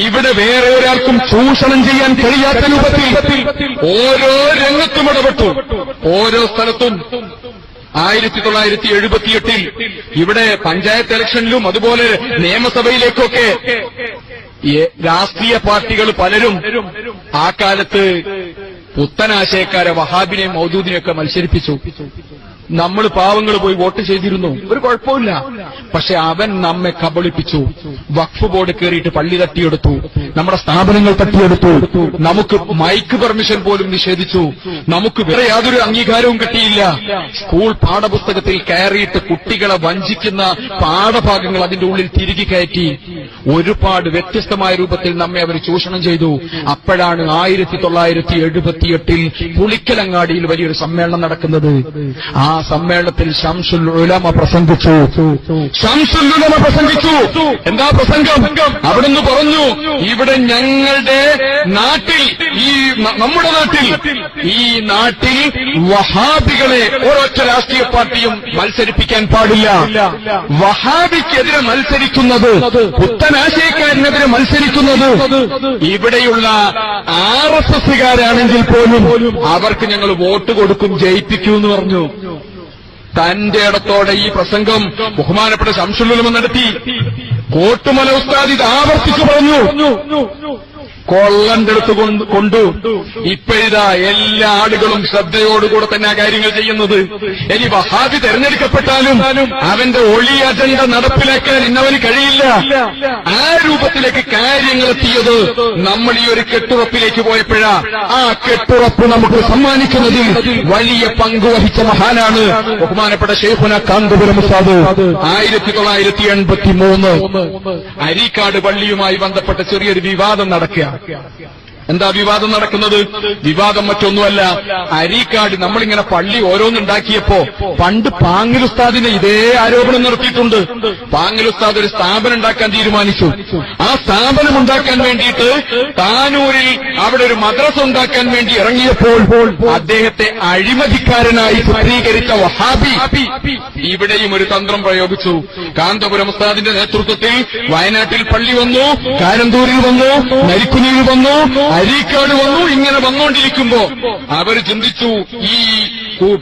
ഇവിടെ വേറെ ഒരാൾക്കും ചൂഷണം ചെയ്യാൻ കഴിയാത്ത രൂപത്തിൽ ഓരോ രംഗത്തും ഇടപെട്ടു. ഓരോ സ്ഥലത്തും. ആയിരത്തി തൊള്ളായിരത്തി എഴുപത്തിയെട്ടിൽ ഇവിടെ പഞ്ചായത്ത് ഇലക്ഷനിലും അതുപോലെ നിയമസഭയിലേക്കൊക്കെ രാഷ്ട്രീയ പാർട്ടികൾ പലരും ആ കാലത്ത് പുത്തനാശയക്കാരെ വഹാബിനെ മൗദൂദിനെയൊക്കെ മത്സരിപ്പിച്ചു. നമ്മൾ പാവങ്ങൾ പോയി വോട്ട് ചെയ്തിരുന്നു. ഒരു കുഴപ്പമില്ല പക്ഷെ അവൻ നമ്മെ കബളിപ്പിച്ചു. വഖഫ് ബോർഡ് കയറിയിട്ട് പള്ളി തട്ടിയെടുത്തു. നമ്മുടെ സ്ഥാപനങ്ങൾ തട്ടിയെടുത്തു. നമുക്ക് മൈക്ക് പെർമിഷൻ പോലും നിഷേധിച്ചു. നമുക്ക് വേറെ യാതൊരു അംഗീകാരവും കിട്ടിയില്ല. സ്കൂൾ പാഠപുസ്തകത്തിൽ കയറിയിട്ട് കുട്ടികളെ വഞ്ചിക്കുന്ന പാഠഭാഗങ്ങൾ അതിന്റെ ഉള്ളിൽ തിരികെ കയറ്റി. ഒരുപാട് വ്യത്യസ്തമായ രൂപത്തിൽ നമ്മെ അവർ ചൂഷണം ചെയ്തു. അപ്പോഴാണ് ആയിരത്തി തൊള്ളായിരത്തി എഴുപത്തിയെട്ടിൽ പുളിക്കലങ്ങാടിയിൽ വലിയൊരു സമ്മേളനം നടക്കുന്നത്. ആ സമ്മേളനത്തിൽ ഷംസുൽ ഉലമ പ്രസംഗിച്ചു. ഷംസുൽ ഉലമ പ്രസംഗിച്ചു. എന്താ പ്രസംഗം? അവിടുന്ന് പറഞ്ഞു ഇവിടെ ഞങ്ങളുടെ നാട്ടിൽ ഈ നമ്മുടെ നാട്ടിൽ ഈ നാട്ടിൽ വഹാബികളെ ഒരൊറ്റ രാഷ്ട്രീയ പാർട്ടിയും മത്സരിപ്പിക്കാൻ പാടില്ല. വഹാബിക്കെതിരെ മത്സരിക്കുന്നത് പുത്തനാശയക്കാരനെതിരെ മത്സരിക്കുന്നത് ഇവിടെയുള്ള ആർ എസ് എസുകാരാണെങ്കിൽ പോലും അവർക്ക് ഞങ്ങൾ വോട്ട് കൊടുക്കും ജയിപ്പിക്കൂ എന്ന് പറഞ്ഞു. തന്റെ ഇടത്തോടെ ഈ പ്രസംഗം ബഹുമാനപ്പെട്ട ശംസുലുലമ നടത്തി. കോട്ടുമല ഉസ്താദ് ആവർത്തിച്ചു പറഞ്ഞു. കെടുത്തു കൊണ്ട് ഇപ്പോഴിതാ എല്ലാ ആളുകളും ശ്രദ്ധയോടുകൂടെ തന്നെ ആ കാര്യങ്ങൾ ചെയ്യുന്നത്. ഇനി വഹാബി തെരഞ്ഞെടുക്കപ്പെട്ടാലും അവന്റെ ഒളി അജണ്ട നടപ്പിലാക്കാൻ ഇന്നവന് കഴിയില്ല. ആ രൂപത്തിലേക്ക് കാര്യങ്ങൾ എത്തിയത് നമ്മൾ ഈ ഒരു കെട്ടുറപ്പിലേക്ക് പോയപ്പോഴാ. ആ കെട്ടുറപ്പ് നമുക്ക് സമ്മാനിക്കുന്നതിൽ വലിയ പങ്ക് വഹിച്ച മഹാനാണ് ബഹുമാനപ്പെട്ട ഷെയ്ഖുന കാന്തപുരം ഉസ്താദ്. ആയിരത്തി തൊള്ളായിരത്തി എൺപത്തി മൂന്ന് അരീക്കാട് പള്ളിയുമായി ബന്ധപ്പെട്ട ചെറിയൊരു വിവാദം നടക്കുക. Gracias. Gracias. എന്താ വിവാദം നടക്കുന്നത്? വിവാദം മറ്റൊന്നുമല്ല. അരീക്കാട് നമ്മളിങ്ങനെ പള്ളി ഓരോന്നുണ്ടാക്കിയപ്പോ പണ്ട് പാങ്ങിൽ ഉസ്താദിനെ ഇതേ ആരോപണം നടത്തിയിട്ടുണ്ട്. പാങ്ങിൽ ഉസ്താദ് ഒരു സ്ഥാപനം ഉണ്ടാക്കാൻ തീരുമാനിച്ചു. ആ സ്ഥാപനം ഉണ്ടാക്കാൻ വേണ്ടിയിട്ട് താനൂരിൽ അവിടെ ഒരു മദ്രസ ഉണ്ടാക്കാൻ വേണ്ടി ഇറങ്ങിയപ്പോൾ അദ്ദേഹത്തെ അഴിമതിക്കാരനായി ചിത്രീകരിച്ച വഹാബി ഇവിടെയും ഒരു തന്ത്രം പ്രയോഗിച്ചു. കാന്തപുരം ഉസ്താദിന്റെ നേതൃത്വത്തിൽ വയനാട്ടിൽ പള്ളി വന്നു കാരന്തൂരിൽ വന്നു നരിക്കുനിയിൽ വന്നു അരീക്കാട് വന്നു ഇങ്ങനെ വന്നുകൊണ്ടിരിക്കുമ്പോ അവർ ചിന്തിച്ചു ഈ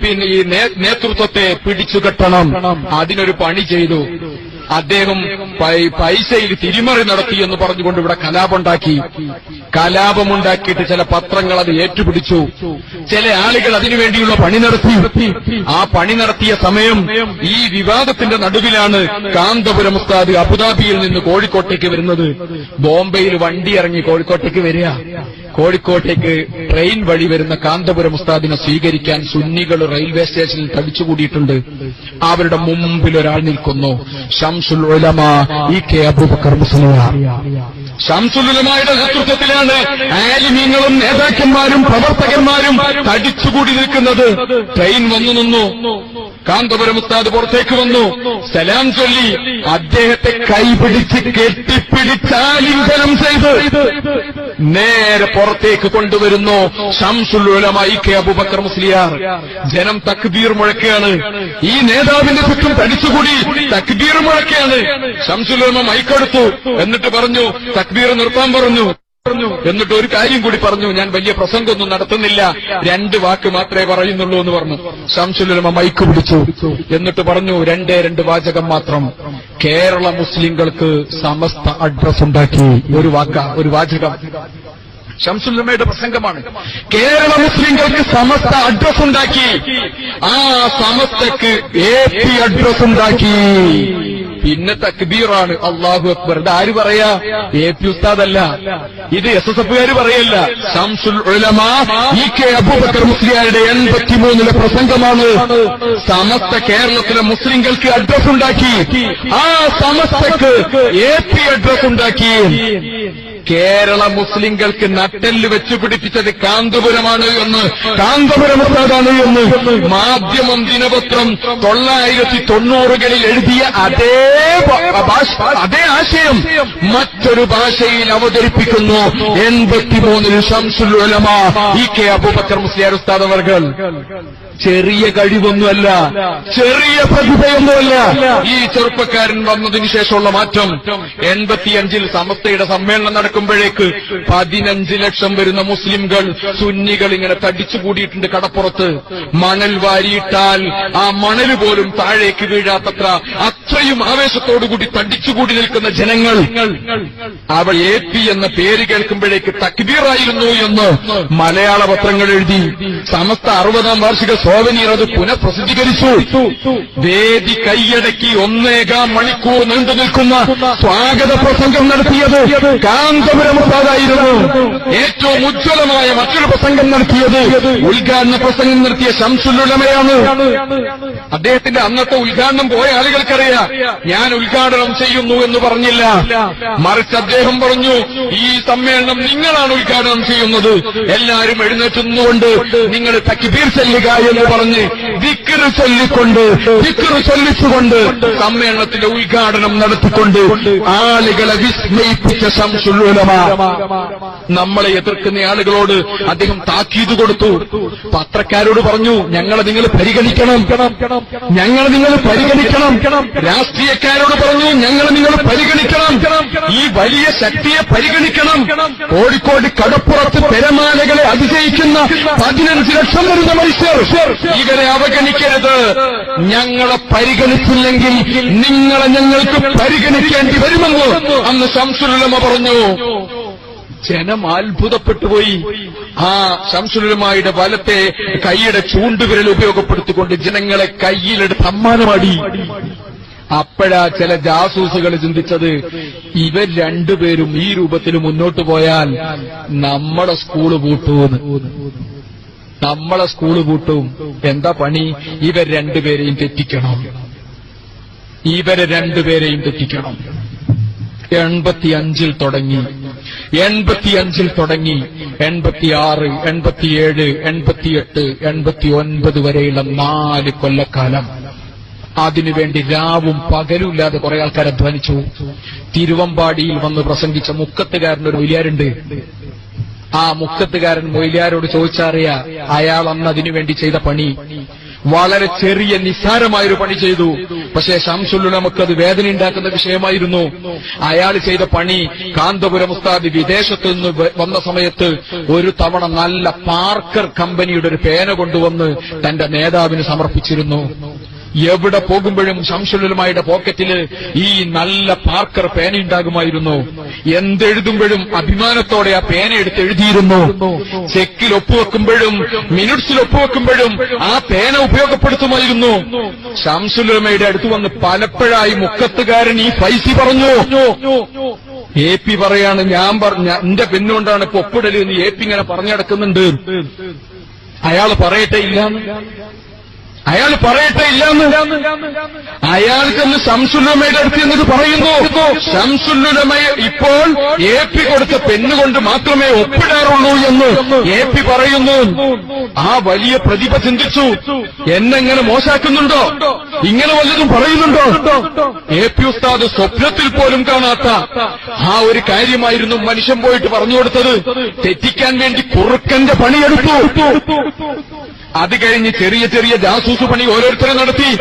പിന്നെ ഈ നേതൃത്വത്തെ പിടിച്ചു കെട്ടണം അതിനൊരു പണി ചെയ്തു. അദ്ദേഹം പൈസയിൽ തിരിമറി നടത്തി എന്ന് പറഞ്ഞുകൊണ്ട് ഇവിടെ കലാപമുണ്ടാക്കി. കലാപമുണ്ടാക്കിയിട്ട് ചില പത്രങ്ങൾ അത് ഏറ്റുപിടിച്ചു. ചില ആളുകൾ അതിനുവേണ്ടിയുള്ള പണി നടത്തി. ആ പണി നടത്തിയ സമയം ഈ വിവാദത്തിന്റെ നടുവിലാണ് കാന്തപുരം ഉസ്താദ് അബുദാബിയിൽ നിന്ന് കോഴിക്കോട്ടേക്ക് വരുന്നത്. ബോംബെയിൽ വണ്ടി ഇറങ്ങി കോഴിക്കോട്ടേക്ക് വരിക. കോഴിക്കോട്ടേക്ക് ട്രെയിൻ വഴി വരുന്ന കാന്തപുരം ഉസ്താദിനെ സ്വീകരിക്കാൻ സുന്നികൾ റെയിൽവേ സ്റ്റേഷനിൽ തടിച്ചുകൂടിയിട്ടുണ്ട്. അവരുടെ മുമ്പിൽ ഒരാൾ നിൽക്കുന്നു. ഷംസുൽ ഉലമ ഇ കെ അബൂബക്കർ മുസ്ലിയാർ ഷംസുലുലമായുടെ നേതൃത്വത്തിലാണ് ആലിമീങ്ങളും നേതാക്കന്മാരും പ്രവർത്തകന്മാരും തടിച്ചുകൂടി നിൽക്കുന്നത്. ട്രെയിൻ വന്നു നിന്നു. കാന്തപുരം ഉസ്താദ് പുറത്തേക്ക് വന്നു. സലാം ചൊല്ലി. അദ്ദേഹത്തെ കൈപിടിച്ച് കെട്ടിപ്പിടിച്ചാലിംഗനം ചെയ്ത്. നേരെ പുറത്തേക്ക് കൊണ്ടുവരുന്നു. Shamsululama E K Abubakar Musliyar. ജനം തക്ബീർ മുഴക്കുകയാണ്. ഈ നേതാവിന്റെ ചുറ്റും തടിച്ചുകൂടി. തക്ബീർ മുഴക്കുകയാണ്. ഷംസുലുലമ മൈക്കെടുത്തു. എന്നിട്ട് പറഞ്ഞു തക്ബീർ നിർത്താൻ പറഞ്ഞു. എന്നിട്ട് ഒരു കാര്യം കൂടി പറഞ്ഞു. ഞാൻ വലിയ പ്രസംഗമൊന്നും നടത്തുന്നില്ല. രണ്ട് വാക്ക് മാത്രമേ പറയുന്നുള്ളൂ എന്ന് പറഞ്ഞു. ഷംസുലുലമ മൈക്ക് പിടിച്ചു. എന്നിട്ട് പറഞ്ഞു രണ്ടേ രണ്ട് വാചകം മാത്രം. കേരള മുസ്ലിങ്ങൾക്ക് സമസ്ത അഡ്രസ് ഉണ്ടാക്കി. ഒരു വാക്ക ഒരു വാചകം. ഷംസുല്ലമ്മയുടെ പ്രസംഗമാണ്. കേരള മുസ്ലിങ്ങൾക്ക് സമസ്ത അഡ്രസ് ഉണ്ടാക്കി. ആ സമസ്തക്ക് എ പി അഡ്രസ് ഉണ്ടാക്കി. പിന്നെ തക്ബീറാണ്. അള്ളാഹു അക്ബർ. ഇത് ആര് പറയാ? എ പി ഉസ്താദല്ല. ഇത് എസ് എസ് എഫുകാർ പറയല്ല. ഷംസുൽ ഉലമ ഇ കെ അബൂബക്കർ മുസ്ലിയാരുടെ എൺപത്തിമൂന്നിലെ പ്രസംഗമാണ്. സമസ്ത കേരളത്തിലെ മുസ്ലിങ്ങൾക്ക് അഡ്രസ് ഉണ്ടാക്കി. ആ സമസ്തക്ക് എ പി അഡ്രസ് ഉണ്ടാക്കി. കേരള മുസ്ലിംകൾക്ക് നട്ടെല്ല് വെച്ച് പിടിപ്പിച്ചത് കാന്തപുരമാണ് എന്ന് കാന്തപുരം ഉസ്താദാണ് എന്ന് മാധ്യമം ദിനപത്രം തൊള്ളായിരത്തി തൊണ്ണൂറുകളിൽ എഴുതിയ അതേ ഭാഷ അതേ ആശയം മറ്റൊരു ഭാഷയിൽ അവതരിപ്പിക്കുന്നു. എൺപത്തിമൂന്നിൽ ഷംസുൽ ഉലമ ഇ കെ അബൂബക്കർ മുസ്ലിയാർ ഉസ്താദ് അവർകൾ. ചെറിയ കഴിവൊന്നുമല്ല ചെറിയ പ്രതിഭയൊന്നുമല്ല. ഈ ചെറുപ്പക്കാരൻ വന്നതിന് ശേഷമുള്ള മാറ്റം എൺപത്തിയഞ്ചിൽ സമസ്തയുടെ സമ്മേളനം നടക്കുമ്പോഴേക്ക് പതിനഞ്ച് ലക്ഷം വരുന്ന മുസ്ലിംകൾ സുന്നികൾ ഇങ്ങനെ തടിച്ചുകൂടിയിട്ടുണ്ട് കടപ്പുറത്ത്. മണൽ വാരിയിട്ടാൽ ആ മണൽ പോലും താഴേക്ക് വീഴാത്തത്ര അത്രയും ആവേശത്തോടുകൂടി തടിച്ചുകൂടി നിൽക്കുന്ന ജനങ്ങൾ അവൾ എ പി എന്ന പേര് കേൾക്കുമ്പോഴേക്ക് തക്ബീറായിരുന്നു എന്ന് മലയാള പത്രങ്ങൾ എഴുതി. സമസ്ത അറുപതാം വാർഷിക സോവനീർ അത് പുനഃപ്രസിദ്ധീകരിച്ചു. വേദി കൈയടക്കി ഒന്നേകാം മണിക്കൂർ നീണ്ടു നിൽക്കുന്ന സ്വാഗത പ്രസംഗം നടത്തിയത് കാന്തപുരം ഉസ്താദായിരുന്നു. ഏറ്റവും ഉജ്ജ്വലമായ മറ്റൊരു പ്രസംഗം നടത്തിയത് ഉദ്ഘാടന പ്രസംഗം നടത്തിയ ശംസുലുലമയാണ് അദ്ദേഹത്തിന്റെ അന്നത്തെ ഉദ്ഘാടനം പോയ ആളുകൾക്കറിയാം. ഞാൻ ഉദ്ഘാടനം ചെയ്യുന്നു എന്ന് പറഞ്ഞില്ല. മറിച്ച് അദ്ദേഹം പറഞ്ഞു ഈ സമ്മേളനം നിങ്ങളാണ് ഉദ്ഘാടനം ചെയ്യുന്നത്. എല്ലാവരും എഴുന്നേറ്റുന്നുകൊണ്ട് നിങ്ങൾ തക്ബീർ ചെല്ലുക എന്ന് പറഞ്ഞ് ദിക്കറ് ചൊല്ലിക്കൊണ്ട് ദിക്കറ് ചൊല്ലിച്ചുകൊണ്ട് സമ്മേളനത്തിന്റെ ഉദ്ഘാടനം നടത്തിക്കൊണ്ട് ആളുകളെ വിസ്മയിപ്പിച്ച ശംസുല്ലുലമ നമ്മളെ എതിർക്കുന്ന ആളുകളോട് അദ്ദേഹം താക്കീത് കൊടുത്തു. പത്രക്കാരോട് പറഞ്ഞു ഞങ്ങളെ നിങ്ങൾ പരിഗണിക്കണം. ഞങ്ങളെ നിങ്ങൾ പരിഗണിക്കണം. രാഷ്ട്രീയക്കാരോട് പറഞ്ഞു ഞങ്ങൾ നിങ്ങൾ പരിഗണിക്കണം. ഈ വലിയ ശക്തിയെ പരിഗണിക്കണം. കോഴിക്കോട് കടപ്പുറത്ത് പെരമാലകളെ അതിജയിക്കുന്ന പതിനഞ്ച് ലക്ഷം വരുന്ന മനുഷ്യർ ഇവരെ അവഗണിക്കരുത്. ഞങ്ങളെ പരിഗണിച്ചില്ലെങ്കിൽ നിങ്ങളെ ഞങ്ങൾക്ക് പരിഗണിക്കേണ്ടി വരുമെന്ന് അന്ന് ശംസുലമ പറഞ്ഞു. ജനം അത്ഭുതപ്പെട്ടു പോയി. ആ ശംസുലമായുടെ വലത്തെ കൈയുടെ ചൂണ്ടുവിരൽ ഉപയോഗപ്പെടുത്തിക്കൊണ്ട് ജനങ്ങളെ കയ്യിലെടുത്ത് അമ്മാനമാടി. അപ്പോഴാ ചില ജാസൂസുകൾ ചിന്തിച്ചത് ഇവർ രണ്ടുപേരും ഈ രൂപത്തിൽ മുന്നോട്ട് പോയാൽ നമ്മുടെ സ്കൂൾ പൂട്ടുമെന്ന് നമ്മളെ സ്കൂൾ പൂട്ടും. എന്താ പണി? ഇവർ രണ്ടുപേരെയും തെറ്റിക്കണം. ഇവരെ രണ്ടുപേരെയും തെറ്റിക്കണം. എൺപത്തിയഞ്ചിൽ തുടങ്ങി. എൺപത്തിയഞ്ചിൽ തുടങ്ങി. എൺപത്തിയാറ് എൺപത്തിയേഴ് എൺപത്തിയെട്ട് എൺപത്തി ഒൻപത് വരെയുള്ള നാല് കൊല്ലക്കാലം. അതിനുവേണ്ടി രാവും പകലും ഇല്ലാതെ കുറെ ആൾക്കാർ അധ്വാനിച്ചു. തിരുവമ്പാടിയിൽ വന്ന് പ്രസംഗിച്ച മുക്കത്തുകാരൻ ഒരു മൊയിലാരുണ്ട്. ആ മുക്കത്തുകാരൻ മൊയിലാരോട് ചോദിച്ചറിയ അയാൾ അന്ന് അതിനുവേണ്ടി ചെയ്ത പണി വളരെ ചെറിയ നിസ്സാരമായൊരു പണി ചെയ്തു. പക്ഷേ നമുക്ക് അത് വേദന ഉണ്ടാക്കുന്ന വിഷയമായിരുന്നു. അയാൾ ചെയ്ത പണി കാന്തപുരം ഉസ്താദ് വിദേശത്ത് നിന്ന് വന്ന സമയത്ത് ഒരു തവണ നല്ല പാർക്കർ കമ്പനിയുടെ ഒരു പേന കൊണ്ടുവന്ന് തന്റെ നേതാവിന് സമർപ്പിച്ചിരുന്നു. എവിടെ പോകുമ്പോഴും ശംസുലുമായുടെ പോക്കറ്റിൽ ഈ നല്ല പാർക്കർ പേന ഉണ്ടാകുമായിരുന്നു. എന്തെഴുതുമ്പോഴും അഭിമാനത്തോടെ ആ പേന എടുത്ത് എഴുതിയിരുന്നു. ചെക്കിൽ ഒപ്പുവെക്കുമ്പോഴും മിനിറ്റ്സിൽ ഒപ്പുവെക്കുമ്പോഴും ആ പേന ഉപയോഗപ്പെടുത്തുമായിരുന്നു. ശംസുലുമയുടെ അടുത്ത് വന്ന് പലപ്പോഴായി മുക്കത്തുകാരൻ ഈ ഫൈസി പറഞ്ഞു. എ പി പറയാണ് ഞാൻ പറഞ്ഞ എന്റെ പെണ്ണുകൊണ്ടാണ് ഇപ്പൊ ഒപ്പിടൽ എന്ന് എ പി ഇങ്ങനെ പറഞ്ഞു നടക്കുന്നുണ്ട് അയാൾ പറയട്ടെ ഇല്ലാന്ന് അയാൾ പറയട്ടെ ഇല്ലാന്ന്. അയാൾക്കൊന്ന് ശംസുല്ലമയുടെ അടുത്ത് എന്നിട്ട് പറയുന്നു ശംസുല്ലുലമയെ ഇപ്പോൾ എ പി കൊടുത്ത പെണ്ണുകൊണ്ട് മാത്രമേ ഒപ്പിടാറുള്ളൂ എന്ന് എ പി പറയുന്നു. ആ വലിയ പ്രതിഭ ചിന്തിച്ചു. എന്നെങ്ങനെ മോശാക്കുന്നുണ്ടോ? ഇങ്ങനെ വല്ലതും പറയുന്നുണ്ടോ? എ പി ഉസ്താദ് സ്വപ്നത്തിൽ പോലും കാണാത്ത ആ ഒരു കാര്യമായിരുന്നു മനുഷ്യൻ പോയിട്ട് പറഞ്ഞു കൊടുത്തത്. തെറ്റിക്കാൻ വേണ്ടി കുറുക്കന്റെ പണിയെടുത്തു. അത് കഴിഞ്ഞ് ചെറിയ ചെറിയ ജാസൂസ് പണി ഓരോരുത്തരും നടത്തി.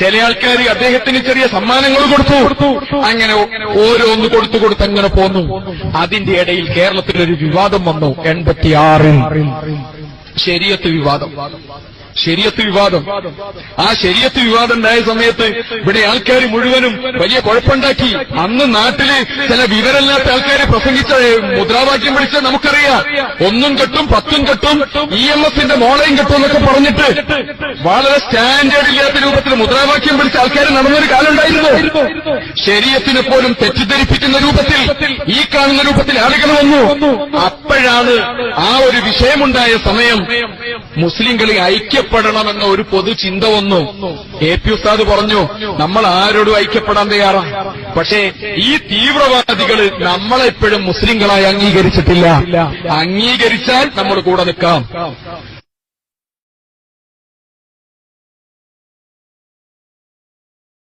ചില ആൾക്കാർ അദ്ദേഹത്തിന് ചെറിയ സമ്മാനങ്ങൾ കൊടുത്തു. അങ്ങനെ ഓരോന്ന് കൊടുത്തു കൊടുത്ത് അങ്ങനെ പോന്നു. അതിന്റെ ഇടയിൽ കേരളത്തിലൊരു വിവാദം വന്നു. എൺപത്തിയാറിൽ. ശരിയത്ത് വിവാദം. ശരിയത്ത് വിവാദം. ആ ശരിയത്ത് വിവാദം ഉണ്ടായ സമയത്ത് ഇവിടെ ആൾക്കാർ മുഴുവനും വലിയ കുഴപ്പമുണ്ടാക്കി. അന്ന് നാട്ടിൽ ചില വിവരമില്ലാത്ത ആൾക്കാർ പ്രസംഗിച്ച മുദ്രാവാക്യം വിളിച്ച നമുക്കറിയാം. ഒന്നും കെട്ടും പത്തും കെട്ടും ഇ എം എഫിന്റെ മോളയും കെട്ടും എന്നൊക്കെ പറഞ്ഞിട്ട് വളരെ സ്റ്റാൻഡേർഡ് ഇല്ലാത്ത രൂപത്തിൽ മുദ്രാവാക്യം വിളിച്ച ആൾക്കാർ നടന്നൊരു കാലം ഉണ്ടായിരുന്നു ശരീരത്തിനെ പോലും തെറ്റിദ്ധരിപ്പിക്കുന്ന രൂപത്തിൽ ഈ കാണുന്ന രൂപത്തിൽ ആളുകൾ വന്നു. അപ്പോഴാണ് ആ ഒരു വിഷയമുണ്ടായ സമയം മുസ്ലിങ്ങളിൽ ഐക്യപ്പെടണമെന്ന ഒരു പൊതു ചിന്ത വന്നു. എ പി ഉസ്താദ് പറഞ്ഞു നമ്മൾ ആരോടും ഐക്യപ്പെടാൻ തയ്യാറാണ്. പക്ഷേ ഈ തീവ്രവാദികൾ നമ്മളെപ്പോഴും മുസ്ലിങ്ങളായി അംഗീകരിച്ചിട്ടില്ല. അംഗീകരിച്ചാൽ നമ്മൾ കൂടെ നിൽക്കാം.